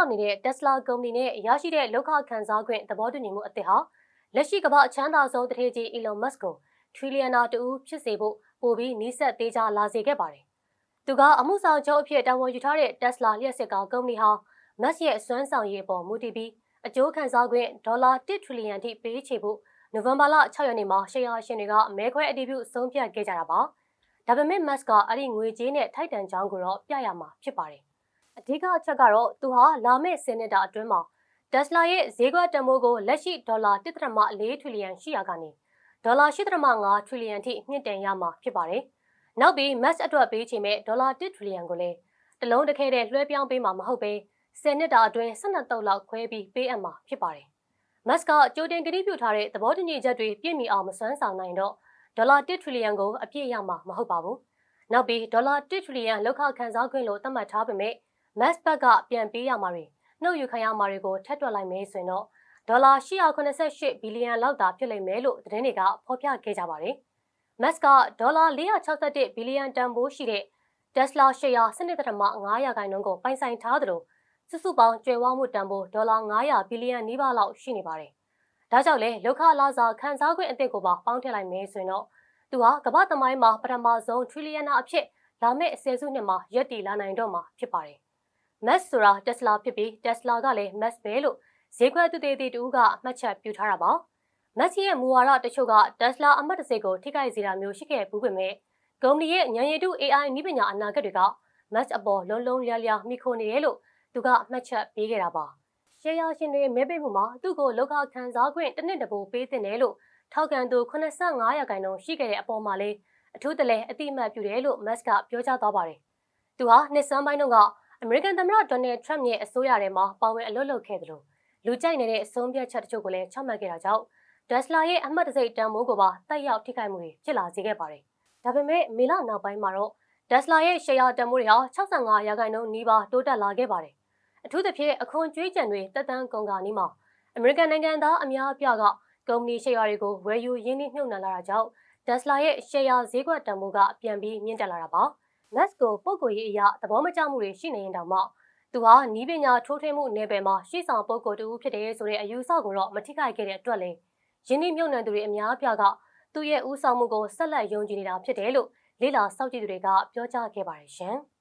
ထောင်နေတဲ့ Tesla ကုမ္ပဏီနဲ့ရရှိတဲ့လောက်ခခံစားခွင့်သဘောတူညီမှုအသစ်ဟာလက်ရှိကမ္ဘာအချမ်းသာဆုံးတထေးကြီး Elon Musk ကိုထရီလီယံနာတူဖြစ်စေဖို့ပိုပြီးနီးစပ်သေးချာလာစေခဲ့ပါတယ်။သူကအမှုဆောင်ချုပ်အဖြစ်တာဝန်ယူထားတဲ့ Tesla လျှက်စစ်ကောင်ကုမ္ပဏီဟာ Musk ရဲ့စွမ်းဆောင်ရည်ပေါ်မူတည်ပြီးအကျိုးခံစားခွင့်ဒေါ်လာ1ထရီလီယံထိပေးချေဖို့နိုဝင်ဘာလ6ရက်နေ့မှာရှယ်ယာရှင်တွေကမဲခွဲအတည်ပြုဆုံးဖြတ်ခဲ့ကြတာပါ။ဒါပေမဲ့ Musk ကအဲ့ဒီငွေကြေးနဲ့ထိုက်တန်ကြောင်းကိုတော့ပြရမှာဖြစ်ပါတယ်။ အဓိကအချက်ကတော့သူဟာလာမယ့်10နှစ်တာအတွင်းမှာ Tesla ရဲ့ဈေးကွက်တန်ဖိုးကိုလက်ရှိဒေါ်လာ1.4ထရီလီယံရှိရာကနေဒေါ်လာ8.5ထရီလီယံထိမြင့်တင်ရမှာဖြစ်ပါတယ်။နောက်ပြီး Musk အတွက်ပေးချေမဲ့ဒေါ်လာ1ထရီလီယံကိုလည်းတလုံးတစ်ခဲတည်းလွှဲပြောင်းပေးမှာမဟုတ်ပဲ10နှစ်တာအတွင်း12တုပ်လောက်ခွဲပြီးပေးအပ်မှာဖြစ်ပါတယ်။မတ်ကကြိုတင်ကတိပြုထားတဲ့သဘောတူညီချက်တွေပြည့်မီအောင်မစွမ်းဆောင်နိုင်တော့ဒေါ်လာ1ထရီလီယံကိုအပြည့်ရမှာမဟုတ်ပါဘူး။နောက်ပြီးဒေါ်လာ1ထရီလီယံလောက်ခခံစားခွင့်လို့သတ်မှတ်ထားပေမဲ့ မတ်ဘက်ကပြန်ပေးရမှာတွေနှုတ်ယူခံရမှာတွေကိုထပ်တွက်လိုက်မယ်ဆိုရင်တော့ဒေါ်လာ888ဘီလီယံလောက်သာဖြစ်လိမ့်မယ်လို့သတင်းတွေကဖော်ပြခဲ့ကြပါတယ်။မတ်ကဒေါ်လာ461ဘီလီယံတန်ဖိုးရှိတဲ့ Tesla ရှယ်ယာ12.5ရာခိုင်နှုန်းကိုပိုင်ဆိုင်ထားသလိုစုစုပေါင်းကျွယ်ဝမှုတန်ဖိုးဒေါ်လာ900ဘီလီယံနီးပါးလောက်ရှိနေပါတယ်။ဒါကြောင့်လဲလောက်ခလာစာခန်းစားခွင့်အသစ်ကိုပါပေါင်းထည့်လိုက်မယ်ဆိုရင်တော့သူဟာကမ္ဘာသမိုင်းမှာပထမဆုံးထရီလီယံနာအဖြစ်လာမယ့်အစဲစုနှစ်မှာရပ်တည်လာနိုင်တော့မှာဖြစ်ပါတယ်။ Max ဆိုတာ Tesla ဖြစ်ပြီး Tesla ကလည်း Max ပဲလို့ဈေးခွက်သူတေတီတူကအမှတ်ချက်ပြုထားတာပါ။ Max ရဲ့မူဝါဒတချို့က Tesla အမှတ်တစိကိုထိခိုက်စေတာမျိုးရှိခဲ့ဘူးပေမဲ့ကုမ္ပဏီရဲ့ဉာဏ်ရည်တု AI နည်းပညာအနာဂတ်တွေက Max အပေါ်လုံးလုံးလျားလျားမိခိုနေတယ်လို့သူကအမှတ်ချက်ပေးခဲ့တာပါရှယ်ယာရှင်တွေမဲပေးမှုမှာသူ့ကိုလောက်ခခံစားခွင့်တစ်နှစ်တပိုပေးတင်တယ်လို့ထောက်ခံသူ85ရာခိုင်နှုန်းရှိခဲ့တဲ့အပေါ်မှာလည်းအထူးတလဲအတိအမှတ်ပြုတယ်လို့မတ်ကပြောကြားသွားပါတယ်သူဟာနှစ်ဆန်းပိုင်းတုန်းက အမေရိကန်သမ္မတဒေါ်နယ်ထရမ့်ရဲ့အစိုးရထဲမှာပါဝင်အလုပ်လုပ်ခဲ့တယ်လို့လူကြိုက်နေတဲ့အဆုံးဖြတ်ချက်တချို့ကိုလည်းချမှတ်ခဲ့တာကြောင့်ဒက်စလာရဲ့အမှတ်တစိတန်မိုးကိုပါတက်ရောက်ထိခိုက်မှုတွေဖြစ်လာစေခဲ့ပါတယ်ဒါပေမဲ့မေလနောက်ပိုင်းမှာတော့ဒက်စလာရဲ့ရှယ်ယာတန်မိုးတွေဟာ65ရာခိုင်နှုန်းနီးပါးတိုးတက်လာခဲ့ပါတယ်အထူးသဖြင့်အခွန်ကြွေးကြံတွေတက်တန်းကုန်ကာနီးမှာအမေရိကန်နိုင်ငံသားအများအပြားကကုမ္ပဏီရှယ်ယာတွေကိုဝယ်ယူရင်းနှီးမြှုပ်နှံလာတာကြောင့် Tesla ရဲ့ရှယ်ယာဈေးကွက်တန်ဖိုးကပြန်ပြီးမြင့်တက်လာတာပါ။ Musk ကိုပုံကိုရေးအရာသဘောမကျမှုတွေရှိနေရင်တောင်မှသူဟာနီးပညာထိုးထွင်းမှုနယ်ပယ်မှာရှေ့ဆောင်ပုံကိုတူဖြစ်တယ်ဆိုတဲ့အယူအဆကိုတော့မထိခိုက်ခဲ့တဲ့အတွက်လည်းယင်းနှိမ့်မြုပ်နှံသူတွေအများအပြားကသူ့ရဲ့ဥဆောင်မှုကိုဆက်လက်ယုံကြည်နေတာဖြစ်တယ်လို့လေလာစောင့်ကြည့်သူတွေကပြောကြားခဲ့ပါတယ်ရှင်။